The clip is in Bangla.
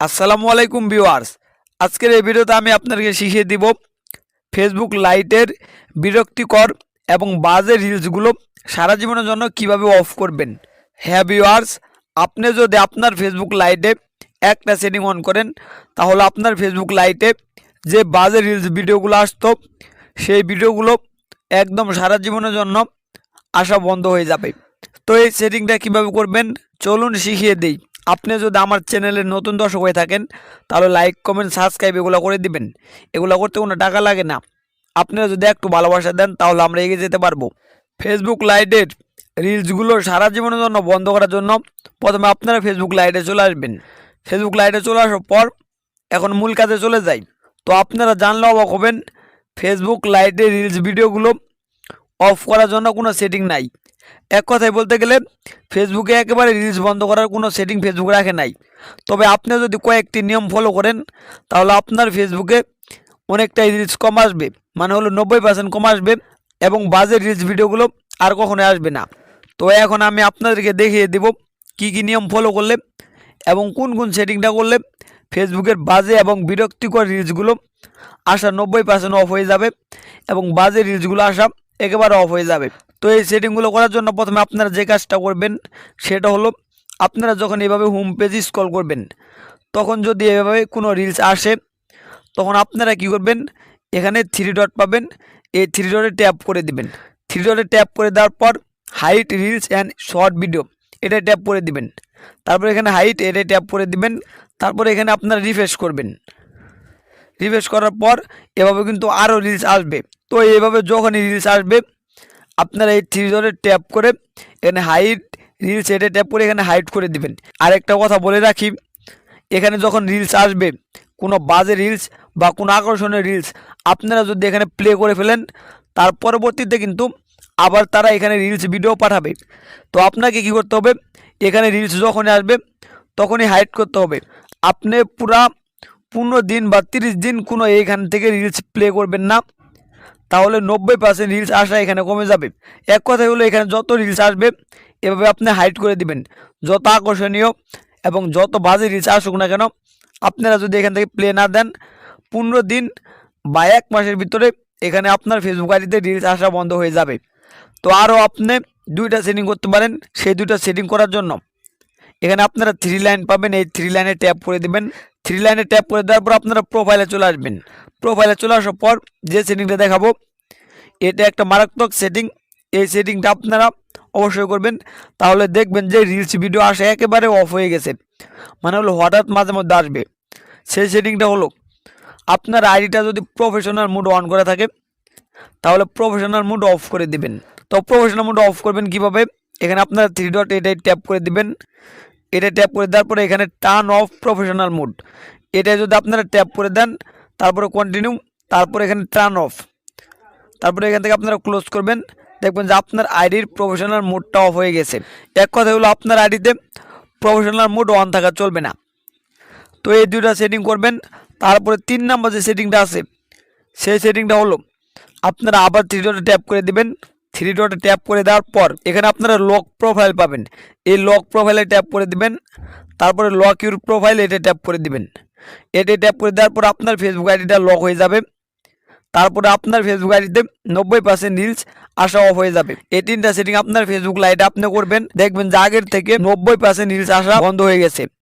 আসসালামু আলাইকুম ভিউয়ার্স। আজকের এই ভিডিওতে আমি আপনাদেরকে শিখিয়ে দিব ফেসবুক লাইটের বিরক্তিকর এবং বাজে রিলসগুলো সারা জীবনের জন্য কীভাবে অফ করবেন। হ্যাঁ ভিউয়ার্স, আপনি যদি আপনার ফেসবুক লাইটে একটা সেটিং অন করেন, তাহলে আপনার ফেসবুক লাইটে যে বাজে রিলস ভিডিওগুলো আসতো, সেই ভিডিওগুলো একদম সারা জীবনের জন্য আসা বন্ধ হয়ে যাবে। তো এই সেটিংটা কীভাবে করবেন? চলুন শিখিয়ে দিই। আপনি যদি আমার চ্যানেলের নতুন দর্শক হয়ে থাকেন, তাহলে লাইক কমেন্ট সাবস্ক্রাইব এগুলো করে দিবেন। এগুলো করতে কোনো টাকা লাগে না। আপনারা যদি একটু ভালোবাসা দেন, তাহলে আমরা এগিয়ে যেতে পারব। ফেসবুক লাইটের রিলসগুলো সারা জীবনের জন্য বন্ধ করার জন্য প্রথমে আপনারা ফেসবুক লাইটে চলে আসবেন। ফেসবুক লাইটে চলে আসার পর এখন মূল কাজে চলে যাই। তো আপনারা জানলে অবাক হবেন ফেসবুক লাইটে রিলস ভিডিওগুলো অফ করার জন্য কোনো সেটিং নাই। এক কথায় বলতে গেলে ফেসবুকে একেবারে রিলস বন্ধ করার কোনো সেটিং ফেসবুক রাখে নাই। তবে আপনি যদি কয়েকটি নিয়ম ফলো করেন, তাহলে আপনার ফেসবুকে অনেকটাই রিলস কম আসবে মানে হলো নব্বই পার্সেন্ট কম আসবে এবং বাজে রিলস ভিডিওগুলো আর কখনো আসবে না। তো এখন আমি আপনাদেরকে দেখিয়ে দেব কি কি নিয়ম ফলো করলে এবং কোন কোন সেটিংটা করলে ফেসবুকের বাজে এবং বিরক্তিকর রিলসগুলো আসা নব্বই পার্সেন্ট অফ হয়ে যাবে এবং বাজে রিলসগুলো আসা একেবারে অফ হয়ে যাবে। তো এই সেটিংগুলো করার জন্য প্রথমে আপনারা যে কাজটা করবেন, সেটা হলো আপনারা যখন এভাবে হোম পেজ স্ক্রল করবেন, তখন যদি এভাবে কোনো রিলস আসে, তখন আপনারা কি করবেন, এখানে থ্রি ডট পাবেন, এই থ্রি ডটে ট্যাপ করে দিবেন। থ্রি ডটে ট্যাপ করে দেওয়ার পর hide reels and short video এটা ট্যাপ করে দিবেন। তারপর এখানে হাইট এটা ট্যাপ করে দিবেন। তারপর এখানে আপনারা রিফ্রেশ করবেন। রিফ্রেশ করার পর এভাবে কিন্তু আরও রিলস আসবে। তো এইভাবে যখনই রিলস আসবে আপনারা এই থ্রি ডটে ট্যাপ করে এখানে হাইট রিলস এটা ট্যাপ করে এখানে হাইট করে দিবেন। আর একটা কথা বলে রাখি, এখানে যখন রিলস আসবে, কোনো বাজে রিলস বা কোনো আকর্ষণীয় রিলস আপনারা যদি এখানে প্লে করে ফেলেন, তার পরবর্তীতে কিন্তু আবার তারা এখানে রিলস ভিডিও পাঠাবে। তো আপনাকে কি করতে হবে, এখানে রিলস যখনই আসবে, তখনই হাইড করতে হবে। আপনি পুরা পনেরো দিন বা তিরিশ দিন কোনো এইখান থেকে রিলস প্লে করবেন না। তাহলে নব্বই পার্সেন্ট রিলস আসা এখানে কমে যাবে। এক কথাই হলো এখানে যত রিলস আসবে, এভাবে আপনি হাইড করে দিবেন। যত আকর্ষণীয় এবং যত বাজে রিলস আসুক না কেন, আপনারা যদি এখান থেকে প্লে না দেন, পনেরো দিন বা এক মাসের ভিতরে এখানে আপনার ফেসবুক আইডিতে রিলস আসা বন্ধ হয়ে যাবে। তো আরও আপনি দুইটা সেটিং করতে পারেন, সেই দুইটা সেটিং করার জন্য। এখানে আপনারা থ্রি লাইন পাবেন, এই থ্রি লাইনে ট্যাপ করে দিবেন। থ্রি লাইনে ট্যাপ করে দেওয়ার পর আপনারা প্রোফাইলে চলে আসবেন। প্রোফাইলে চলে আসার পর যে সেটিংটা দেখাবো, এটা একটা মারাত্মক সেটিং এই সেটিংটা আপনারা অবশ্যই করবেন। তাহলে দেখবেন যে রিলস ভিডিও আসে একেবারে অফ হয়ে গেছে। মানে হলো হঠাৎ মাঝে মধ্যে আসবে। সেই সেটিংটা হলো, আপনার আইডিটা যদি প্রফেশনাল মুড অন করে থাকে, তাহলে প্রফেশনাল মুড অফ করে দিবেন। তো প্রফেশনাল মুড অফ করবেন কীভাবে? এখানে আপনারা থ্রি ডট এটাই ট্যাপ করে দিবেন। এটা ট্যাপ করে দেওয়ার পরে এখানে টার্ন অফ প্রফেশনাল মুড এটা যদি আপনারা ট্যাপ করে দেন, তারপরে কন্টিনিউ তারপরে এখানে টার্ন অফ তারপরে এখান থেকে আপনারা ক্লোজ করবেন, দেখবেন যে আপনার আইডির প্রফেশনাল মুডটা অফ হয়ে গেছে। এক কথা হলো আপনার আইডিতে প্রফেশনাল মুড অন থাকা চলবে না। তো এই দুইটা সেটিং করবেন, তারপরে তিন নম্বর যে সেটিংটা আছে, সেই সেটিংটা হলো, আপনারা আবার থ্রি ট্যাপ করে দিবেন থ্রি ডটে ট্যাপ করে দেওয়ার পর এখানে আপনারা লক প্রোফাইল পাবেন। এই লক প্রোফাইলে ট্যাপ করে দিবেন, তারপরে লক ইউর প্রোফাইল এটা ট্যাপ করে দিবেন। এটা ট্যাপ করে দেওয়ার পর আপনার ফেসবুক আইডিটা লক হয়ে যাবে। তারপরে আপনার ফেসবুক আইডিতে নব্বই পার্সেন্ট রিলস আসা অফ হয়ে যাবে। এই তিনটা সেটিং আপনার ফেসবুক লাইটে আপনি করবেন। দেখবেন যে আগের থেকে নব্বই পার্সেন্ট রিলস আসা বন্ধ হয়ে গেছে।